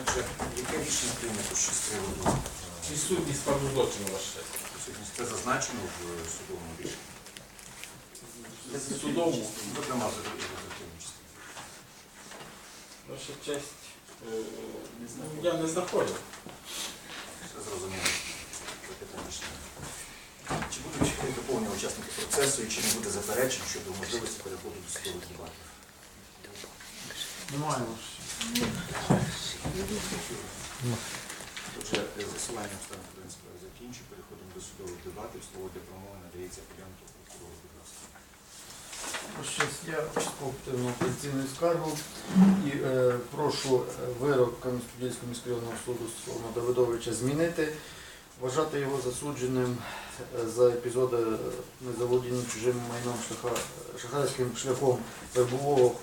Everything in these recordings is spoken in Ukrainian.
Отже, яке рішення прийнято ще з приводу? Відсутність складу злочину ваше честь. Це зазначено в е, судовому рішенні? Судовому. Зокрема, в результативній частині. Ваша честь. е, Я не знаходив. Все зрозуміло. Запитання ще. Чи будуть доповнені учасники процесу і чи не буде заперечень щодо можливості переходу до судових дебатів? Немає. Отже, е, засилання обставин справи закінчу. Переходимо до судових дебатів. Слово для промови надається Полянку прокурору, будь ласка. Щось я на апеляційну скаргу і е, прошу е, вирок Кам'янського міськрайонного суду стосовно Давидовича змінити, вважати його засудженим е, за епізоди е, незаволодіння чужим майном шляха, шахрайським шляхом вербового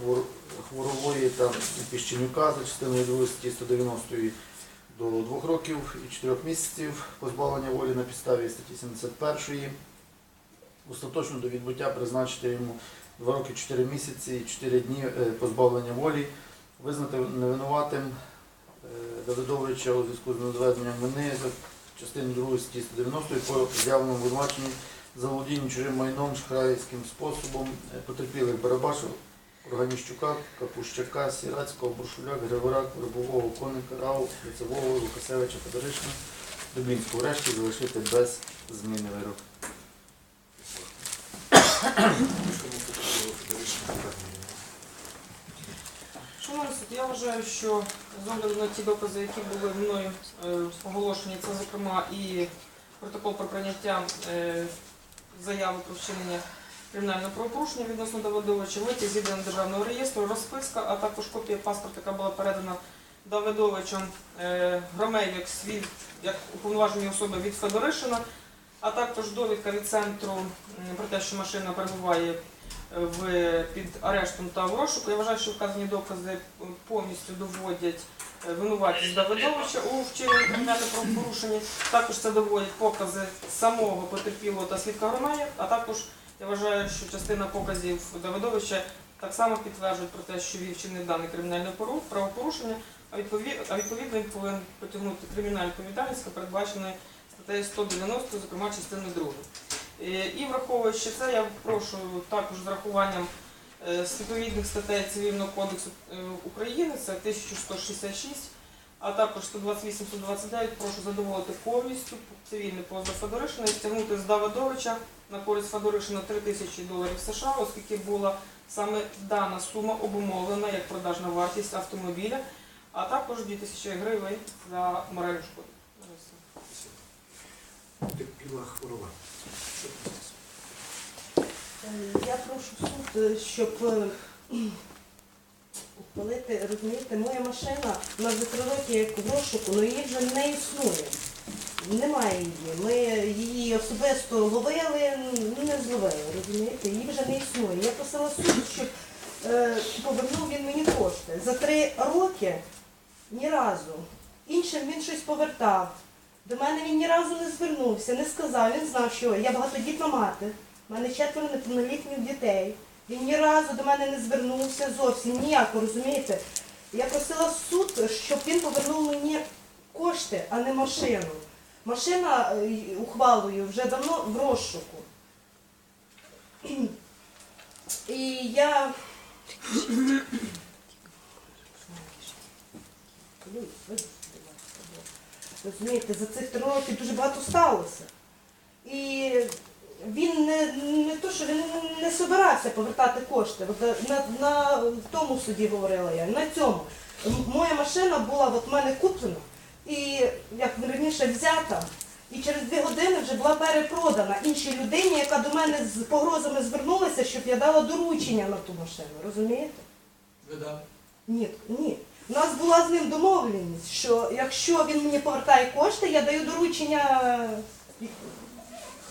хворової та піщенюка за частиною 2 статті 190 до 2 років і 4 місяців позбавлення волі на підставі статті 71 остаточно до відбуття призначити йому 2 роки 4 місяці і 4 дні е, позбавлення волі, визнати невинуватим Давидовича у зв'язку з недоведенням вини за частину 2 статті 190 по з'явленому за володіння чужим майном шахрайським способом е, потерпілих Барабашу, Органіщука, Капущака, Сірацького, Буршуляк, Григорак, Рибового, Коника, Рау, Лицевого, Лукасевича, Федоришна, Дублінського решті залишити без зміни вирок. Шановний суд, я вважаю, що з огляду на ті докази, які були мною е, оголошені, це зокрема і протокол про прийняття е, заяви про вчинення кримінального правопорушення відносно Давидовича, витяг зібраний державного реєстру, розписка, а також копія паспорта, яка була передана Давидовичем Громей як свій, як уповноважені особи від Федоришина, а також довідка від центру про те, що машина перебуває в, під арештом та в розшуку. Я вважаю, що вказані докази повністю доводять е, винуватість Давидовича у вчиненні кримінального правопорушення. Також це доводять покази самого потерпілого та свідка Громея, а також я вважаю, що частина показів Давидовича так само підтверджують про те, що він вчинив дане кримінальне пору- правопорушення, а відповідно він повинен потягнути кримінальну відповідальність, яка передбачена статтею 190, зокрема частиною 2. Е, І враховуючи це, я прошу також з врахуванням е, відповідних статей Цивільного кодексу е, України, це 1166, а також 128-129, прошу задоволити повністю цивільний позов Федоришина і стягнути з Давидовича на користь Федоришина 3 тисячі доларів США, оскільки була саме дана сума обумовлена як продажна вартість автомобіля, а також 2 тисячі гривень за моральну шкоду. Е, Я прошу суд, е, щоб е, ухвалити, розумієте, моя машина на три роки як в розшуку, але її вже не існує. Немає її. Ми її особисто ловили, ну, не зловили, розумієте, її вже не існує. Я просила суд, щоб е, повернув він мені кошти. За три роки ні разу. Іншим він щось повертав. До мене він ні разу не звернувся, не сказав. Він знав, що я багатодітна мати. У мене четверо неповнолітніх дітей. Він ні разу до мене не звернувся зовсім ніяко, розумієте? Я просила суд, щоб він повернув мені кошти, а не машину. Машина е, ухвалою вже давно в розшуку. І я. Розумієте, за цих три роки дуже багато сталося. І він не, не то, що він не собирався повертати кошти. От на, на тому суді говорила я, на цьому. Моя машина була от в мене куплена і як раніше взята. І через дві години вже була перепродана іншій людині, яка до мене з погрозами звернулася, щоб я дала доручення на ту машину. Розумієте? Ви дали? Ні, ні. У нас була з ним домовленість, що якщо він мені повертає кошти, я даю доручення, е,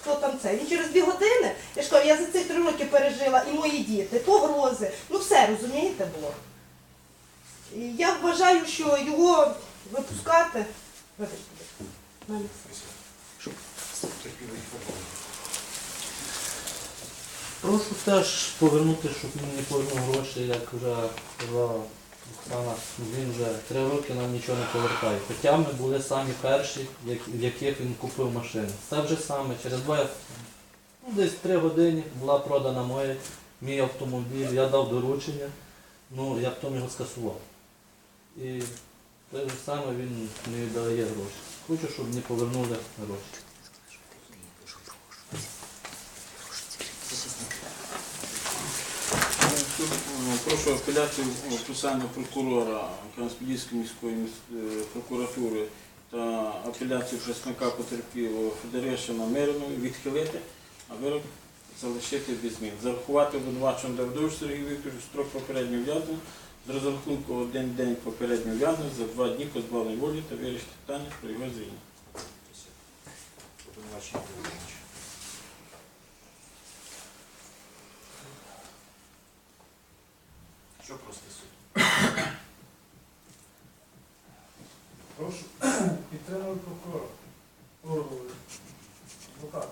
хто там це. Він через дві години, я ж кажу, я за ці три роки пережила і мої діти, погрози. Ну все, розумієте, було. І я вважаю, що його випускати. Прошу теж повернути, щоб мені повернув гроші, як вже Оксана, він вже три роки нам нічого не повертає. Хоча ми були самі перші, в яких він купив машину. Це вже саме, через два, ну, десь три години була продана моя, мій автомобіль, я дав доручення, ну я потім його скасував. І те ж саме він не віддає гроші. Хочу, щоб мені повернули гроші. Суд, е, Прошу апеляцію е, писання прокурора Кам'янської міської е, прокуратури та апеляцію представника потерпілого Федеришина Мириної відхилити, а вирок залишити без змін. Зарахувати обвинуваченому Давидовичу Сергію Вікторовичу строк попереднього в'язнення з розрахунку один день попереднього в'язнення за два дні позбавлення волі та вирішити питання про його звільнення. Обвинувачення Давидович. Що простий суд? Прошу підтримую прокурора. О, Адвоката.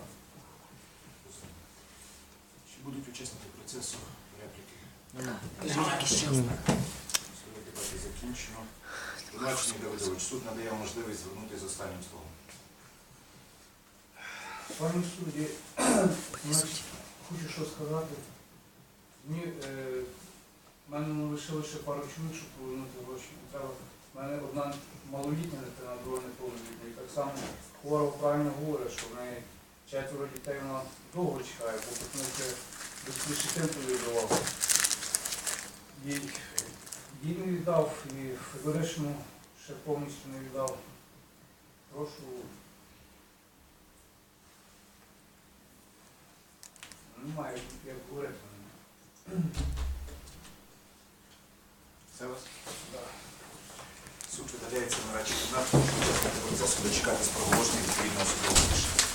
Чи будуть учасники процесу репліки? Ні. Судове дебати закінчено. Обвинувачений Давидович, суд надає можливість звернутися з останнім словом. Пане судді, хочу що сказати. Мені, е, в мене не лишилося ще пару чоловік, щоб повернути гроші. Треба. У мене одна малолітня дитина, друга неповнолітня. І так само хвора правильно говорить, що в неї четверо дітей вона довго чекає, бо тому що безпечний темпу відбувався. Їй, їй не віддав, і Федоришину ще повністю не віддав. Прошу Немає, як говорити. Це вас? Да. Суд видаляється на кімнату, щоб дочекатись проголошення відповідного судового рішення.